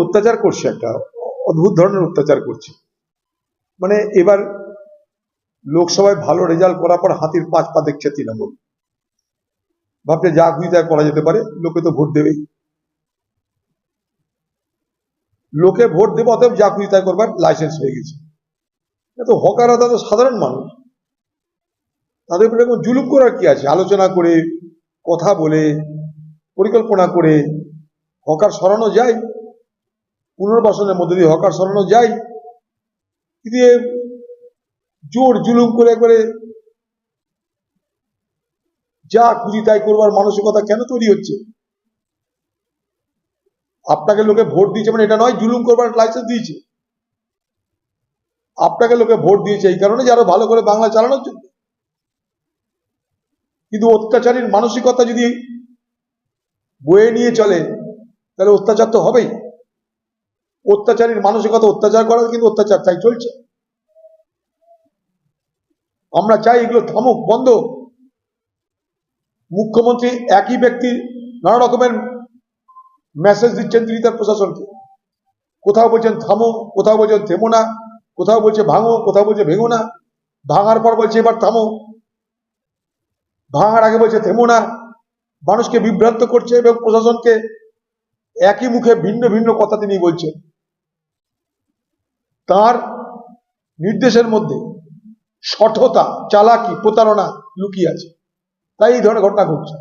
অত্যাচার করছে, একটা অদ্ভুত ধরনের অত্যাচার করছে। মানে এবার লোকসভায় ভালো রেজাল্ট করার পর হাতির পাঁচ পা দেখছে তৃণমূল। ভাবছে যা খুঁজি তাই করা যেতে পারে, লোকে তো ভোট দেবেই। লোকে ভোট দেবে, অতএব যা খুঁজি তাই করবার লাইসেন্স হয়ে গেছে। তো হকাররা তাদের সাধারণ মানুষ। তাদের উপরে এরকম জুলুম করার কি আছে? আলোচনা করে, কথা বলে, পরিকল্পনা করে, হকার সরানো যায়। পুনর্বাসনের মধ্যে দিয়ে হকার সরানো যায়। কিন্তু জোর জুলুম করে করে যা খুঁজি তাই করবার মানসিকতা কেন তৈরি হচ্ছে? আপনাকে লোকে ভোট দিয়েছে মানে এটা নয়, জুলুম করবার লাইসেন্স দিয়েছে। আপনাকে লোকে ভোট দিয়েছে এই কারণে যে আরও ভালো করে বাংলা চালানোর জন্য। কিন্তু অত্যাচারীর মানসিকতা যদি বয়ে নিয়ে চলে, তাহলে অত্যাচার তো হবেই। অত্যাচারীর মানসিকতা অত্যাচার করার কিন্তু অত্যাচার তাই চলছে। আমরা চাই এগুলো থামুক, বন্ধ মুখ্যমন্ত্রী একই ব্যক্তি নানা রকমের মেসেজ দিচ্ছেন তিনি তার প্রশাসনকে। কোথাও বলছেন থামো, কোথাও বলছেন থেমো না, কোথাও বলছে ভাঙো, কোথাও বলছে ভেঙো না। ভাঙার পর বলছে এবার থামো। ভাঙার আগে বলছে থেমো না। মানুষকে বিভ্রান্ত করছে এবং প্রশাসনকে একই মুখে ভিন্ন ভিন্ন কথা তিনি বলছেন। তার নির্দেশের মধ্যে সঠতা, চালাকি, প্রতারণা লুকিয়ে আছে। তাই এই ধরনের ঘটনা ঘটছে।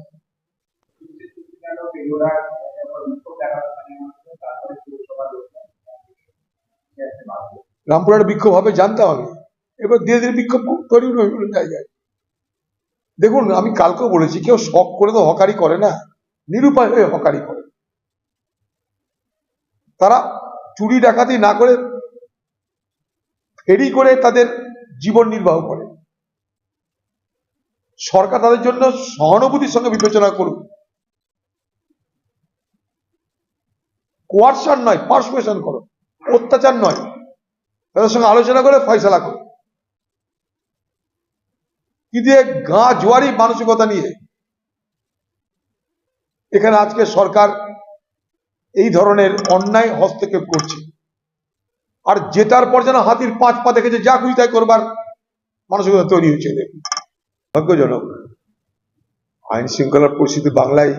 রামপুরহাট বিক্ষোভ হবে জানতাম আমি এবার ধীরে ধীরে বিক্ষোভ তৈরি জায়গায় দেখুন, আমি কালকেও বলেছি, কেউ শখ করে তো হকারি করে না। নিরুপায় হয়ে হকারি করে। তারা চুরি ডাকাতি না করে ফেরি করে তাদের জীবন নির্বাহ করে। সরকার তাদের জন্য সহানুভূতির সঙ্গে বিবেচনা করুক। কোয়ারশন নয়, পার্সুয়েশন করো। অত্যাচার নয়, তাদের সঙ্গে আলোচনা করে ফয়সলা করো। কিন্তু গা জোয়ারি মানসিকতা নিয়ে? এখানে আজকে সরকার এই ধরনের অন্যায় হস্তক্ষেপ করছে। আর জেতার পর যেন হাতির পাঁচ পা দেখেছে, যা খুশি তাই করবার। মানসিকতা তৈরি এদের ভাগ্যজনক। আইন শৃঙ্খলার পরিস্থিতি বাংলায়।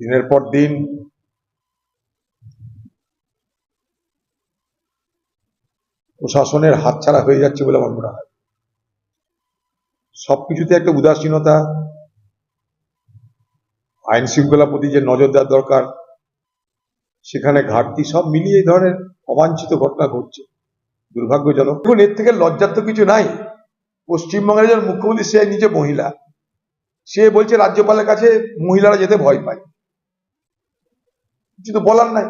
দিনের পর দিন। প্রশাসনের হাতছাড়া হয়ে যাচ্ছে বলে আমার মনে হয়। সবকিছুতে একটা উদাসীনতা। আইন শৃঙ্খলা প্রতি যে নজর দেওয়ার দরকার সেখানে ঘাটতি সব মিলিয়ে এই ধরনের অবাঞ্ছিত ঘটনা ঘটছে। দুর্ভাগ্যজনক। দেখুন, এর থেকে লজ্জার তো কিছু নাই। পশ্চিমবঙ্গের একজন মুখ্যমন্ত্রী, সে নিজে মহিলা। সে বলছে, রাজ্যপালের কাছে মহিলারা যেতে ভয় পায়। কিছু তো বলার নাই।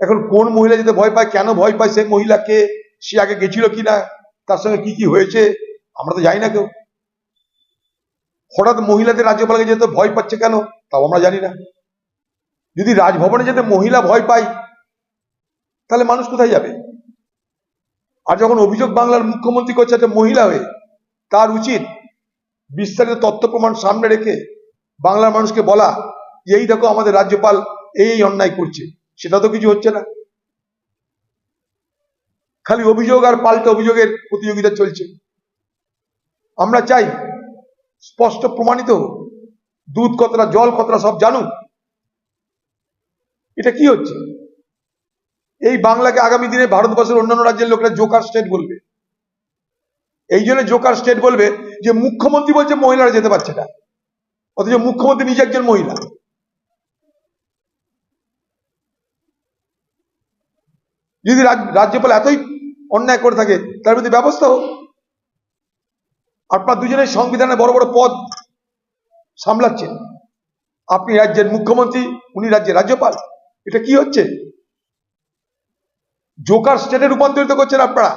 এখন কোন মহিলা যেতে ভয় পায়, কেন ভয় পায় সেই মহিলাকে? সে আগে গেছিল কিনা? তার সঙ্গে কি কি হয়েছে? আমরা তো জানি না কেউ। হঠাৎ মহিলাদের রাজ্যপালকে যেতে ভয় পাচ্ছে কেন? তাও আমরা জানি না। যদি রাজভবনে যেতে মহিলা ভয় পায়, তাহলে মানুষ কোথায় যাবে? আর যখন অভিযোগ বাংলার মুখ্যমন্ত্রী করছে একটা মহিলা হয়ে, তার উচিত বিস্তারিত তথ্য প্রমাণ সামনে রেখে বাংলার মানুষকে বলা যে এই দেখো আমাদের রাজ্যপাল এই এই অন্যায় করছে। সেটা তো কিছু হচ্ছে না। খালি অভিযোগ আর পাল্টা অভিযোগের প্রতিযোগিতা চলছে। আমরা চাই স্পষ্ট প্রমাণিত দুধ কতটা, জল কতটা সব জানুক এটা কি হচ্ছে? এই বাংলাকে আগামী দিনে ভারতবর্ষের অন্যান্য রাজ্যের লোকেরা জোকার স্টেট বলবে। এই জন্য জোকার স্টেট বলবে যে, মুখ্যমন্ত্রী বলছে মহিলারা যেতে পারছে না। অথচ মুখ্যমন্ত্রী নিজে একজন মহিলা। যদি রাজ- রাজ্যপাল এতই অন্যায় করে থাকে, তার বিরুদ্ধে ব্যবস্থা হোক। আপনার দুজনের সংবিধানে বড় বড় পদ সামলাচ্ছেন। আপনি রাজ্যের মুখ্যমন্ত্রী, উনি রাজ্যের রাজ্যপাল। এটা কি হচ্ছে? জোকার স্টেটে রূপান্তরিত করছেন আপনারা।